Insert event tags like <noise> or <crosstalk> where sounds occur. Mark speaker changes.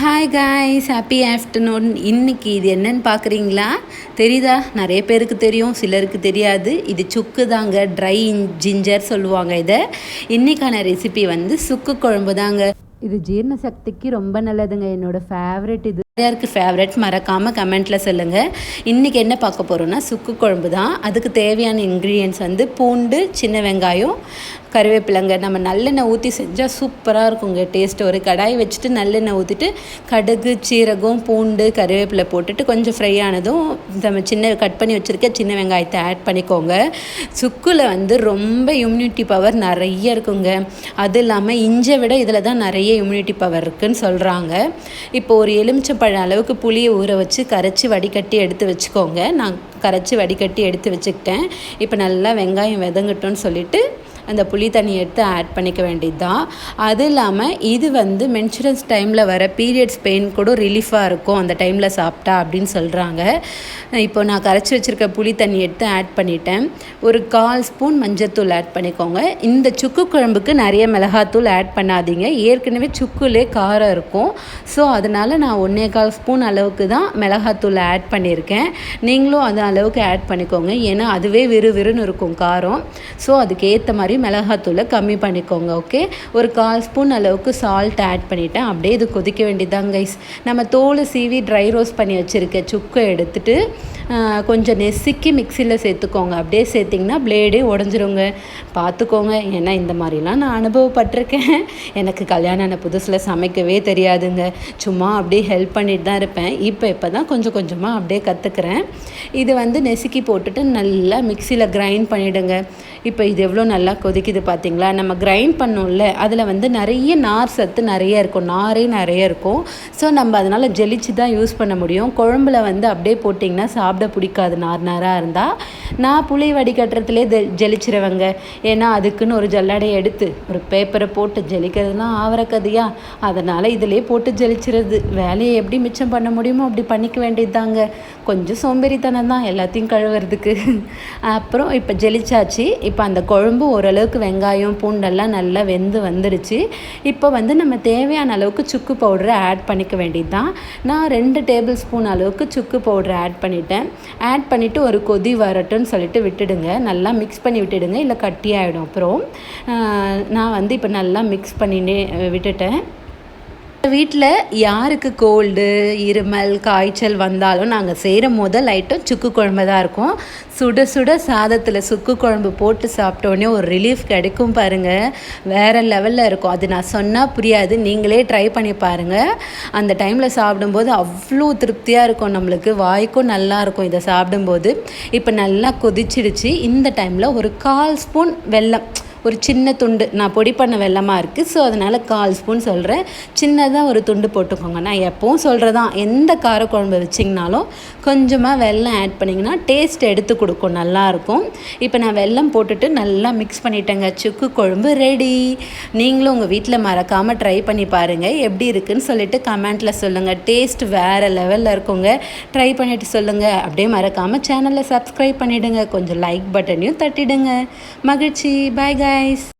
Speaker 1: Hi guys happy afternoon இன்னைக்கு இது என்னன்னு பார்க்குறீங்களா? தெரியுதா? நிறைய பேருக்கு தெரியும் சிலருக்கு தெரியாது. இது சுக்கு தாங்க ட்ரை ஜிஞ்சர் சொல்லுவாங்க இதை. இன்னைக்கான ரெசிபி வந்து சுக்கு குழம்பு தாங்க. இது ஜீரண சக்திக்கு ரொம்ப நல்லதுங்க. என்னோட ஃபேவரட் இது. யாருக்கு ஃபேவரட் மறக்காமல் கமெண்ட்டில் சொல்லுங்கள் இன்றைக்கி என்ன பார்க்க போகிறோன்னா சுக்கு குழம்பு தான். அதுக்கு தேவையான இன்க்ரீடியன்ஸ் வந்து பூண்டு சின்ன வெங்காயம் கருவேப்பிலைங்க. நம்ம நல்லெண்ணெய் ஊற்றி செஞ்சால் சூப்பராக இருக்குங்க. டேஸ்ட் ஒரு கடாய் வச்சுட்டு நல்லெண்ணெய் ஊற்றிட்டு கடுகு சீரகம் பூண்டு கருவேப்பிலை போட்டுட்டு கொஞ்சம் ஃப்ரை ஆனதும் நம்ம சின்ன கட் பண்ணி வச்சுருக்க சின்ன வெங்காயத்தை ஆட் பண்ணிக்கோங்க. சுக்கில் வந்து ரொம்ப இம்யூனிட்டி பவர் நிறைய இருக்குங்க. அது இல்லாமல் இஞ்சை விட இதில் தான் நிறைய இம்யூனிட்டி பவர் இருக்குதுன்னு சொல்கிறாங்க இப்போ ஒரு எலுமிச்சப்பழம் அளவுக்கு புளியை ஊற வச்சு கரைச்சி வடிகட்டி எடுத்து வச்சுக்கோங்க. நான் கரைச்சி வடிகட்டி எடுத்து வச்சுக்கிட்டேன். இப்போ நல்லா வெங்காயம் விதங்கட்டும்னு சொல்லிவிட்டு அந்த புளி தண்ணி எடுத்து ஆட் பண்ணிக்க வேண்டியது தான் அது இல்லாமல் இது வந்து மென்சுரன்ஸ் டைமில் வர பீரியட்ஸ் பெயின் கூட ரிலீஃபாக இருக்கும். அந்த டைமில் சாப்பிட்டா அப்படின்னு சொல்கிறாங்க இப்போ நான் கரைச்சி வச்சுருக்க புளி தண்ணி எடுத்து ஆட் பண்ணிட்டேன். ஒரு கால் ஸ்பூன் மஞ்சத்தூள் ஆட் பண்ணிக்கோங்க. இந்த சுக்கு குழம்புக்கு நிறைய மிளகாத்தூள் ஆட் பண்ணாதீங்க. ஏற்கனவே சுக்குலே காரம் இருக்கும். ஸோ அதனால் நான் ஒன்றே கால் ஸ்பூன் அளவுக்கு தான் மிளகாத்தூள் ஆட் பண்ணியிருக்கேன். நீங்களும் அது அளவுக்கு ஆட் பண்ணிக்கோங்க. ஏன்னா அதுவே விறுவிறுன்னு இருக்கும் காரம். ஸோ அதுக்கேற்ற மாதிரி மிளகாத்தூளை கம்மி பண்ணிக்கோங்க ஓகே ஒரு கால் ஸ்பூன் அளவுக்கு சால்ட் ஆட் பண்ணிவிட்டேன் அப்படியே இது கொதிக்க வேண்டியதுதான் கைஸ் நம்ம தோல் சீவி ட்ரை ரோஸ்ட் பண்ணி வச்சுருக்க சுக்கை எடுத்துகிட்டு கொஞ்சம் நெசுக்கி மிக்சியில் சேர்த்துக்கோங்க. அப்படியே சேர்த்திங்கன்னா பிளேடே உடஞ்சிருங்க. பார்த்துக்கோங்க. ஏன்னா இந்த மாதிரிலாம் நான் அனுபவப்பட்டிருக்கேன். எனக்கு கல்யாணம் ஆன புதுசில் சமைக்கவே தெரியாதுங்க. சும்மா அப்படியே ஹெல்ப் பண்ணிட்டு தான் இருப்பேன். இப்போ இப்போ தான் கொஞ்சம் கொஞ்சமாக அப்படியே கற்றுக்குறேன் இது வந்து நெசுக்கி போட்டுட்டு நல்லா மிக்சியில் கிரைண்ட் பண்ணிவிடுங்க இப்போ இது எவ்வளோ நல்லா கொதிக்குது பார்த்தீங்களா? நம்ம கிரைண்ட் பண்ணோம்ல அதில் வந்து நிறைய நார் சத்து நிறைய இருக்கும். நாரே நிறைய இருக்கும். ஸோ நம்ம அதனால் ஜெலிச்சு தான் யூஸ் பண்ண முடியும். குழம்புல வந்து அப்படியே போட்டிங்கன்னா சாப்பிட பிடிக்காது நார் நாராக இருந்தால் நான் புளி வடிகட்டுறதுலே ஜெ ஜெலிச்சிருவேங்க. ஏன்னா அதுக்குன்னு ஒரு ஜல்லடை எடுத்து ஒரு பேப்பரை போட்டு ஜெலிக்கிறதுலாம் ஆவரக்கதையா. அதனால் இதிலே போட்டு ஜெலிச்சிருது. வேலையை எப்படி மிச்சம் பண்ண முடியுமோ அப்படி பண்ணிக்க வேண்டியது தாங்க கொஞ்சம் சோம்பேறித்தனம் தான் எல்லாத்தையும் கழுவுறதுக்கு. <laughs> அப்புறம் இப்போ ஜெலிச்சாச்சு. இப்போ அந்த குழம்பு ஓரளவுக்கு வெங்காயம் பூண்டெல்லாம் நல்லா வெந்து வந்துடுச்சு. இப்போ வந்து நம்ம தேவையான அளவுக்கு சுக்கு பவுடரை ஆட் பண்ணிக்க வேண்டியது தான் நான் ரெண்டு டேபிள் ஸ்பூன் அளவுக்கு சுக்கு பவுடரை ஆட் பண்ணிட்டேன். ஆட் பண்ணிவிட்டு ஒரு கொதி வரட்டும்னு சொல்லிட்டு விட்டுடுங்க. நல்லா மிக்ஸ் பண்ணி விட்டுடுங்க. இல்லை கட்டி ஆகிடும் அப்புறம் நான் வந்து இப்போ நல்லா மிக்ஸ் பண்ணினே விட்டுட்டேன். வீட்டில் யாருக்கு கோல்டு இருமல் காய்ச்சல் வந்தாலும் நாங்கள் செய்கிற முதல் ஐட்டம் சுக்கு குழம்பு தான் இருக்கும். சுட சுட சாதத்தில் சுக்கு குழம்பு போட்டு சாப்பிட்டோடனே ஒரு ரிலீஃப் கிடைக்கும் பாருங்கள் வேறு லெவலில் இருக்கும். அது நான் சொன்னால் புரியாது. நீங்களே ட்ரை பண்ணி பாருங்கள் அந்த டைமில் சாப்பிடும்போது அவ்வளோ திருப்தியாக இருக்கும். நம்மளுக்கு வாய்க்கும் நல்லா இருக்கும் இதை சாப்பிடும்போது. இப்போ நல்லா கொதிச்சிடுச்சு. இந்த டைமில் ஒரு கால் ஸ்பூன் வெல்லம். ஒரு சின்ன துண்டு நான் பொடி பண்ண வெள்ளமாக இருக்குது ஸோ அதனால் கால் ஸ்பூன் சொல்கிறேன் சின்னதாக ஒரு துண்டு போட்டுக்கோங்க. நான் எப்பவும் சொல்கிறதான் எந்த காரக்குழம்பு வச்சிங்கனாலும் கொஞ்சமாக வெல்லம் ஆட் பண்ணிங்கன்னா டேஸ்ட் எடுத்து கொடுக்கும் நல்லாயிருக்கும் இப்போ நான் வெல்லம் போட்டுட்டு நல்லா மிக்ஸ் பண்ணிட்டேங்க. சுக்கு குழம்பு ரெடி நீங்களும் உங்கள் வீட்டில் மறக்காமல் ட்ரை பண்ணி பாருங்கள் எப்படி இருக்குன்னு சொல்லிட்டு கமெண்ட்டில் சொல்லுங்கள் டேஸ்ட் வேறு லெவலில் இருக்குங்க. ட்ரை பண்ணிவிட்டு சொல்லுங்கள் அப்படியே மறக்காமல் சேனலில் சப்ஸ்கிரைப் பண்ணிவிடுங்க கொஞ்சம் லைக் பட்டனையும் தட்டிடுங்க. மகிழ்ச்சி. பாய் guys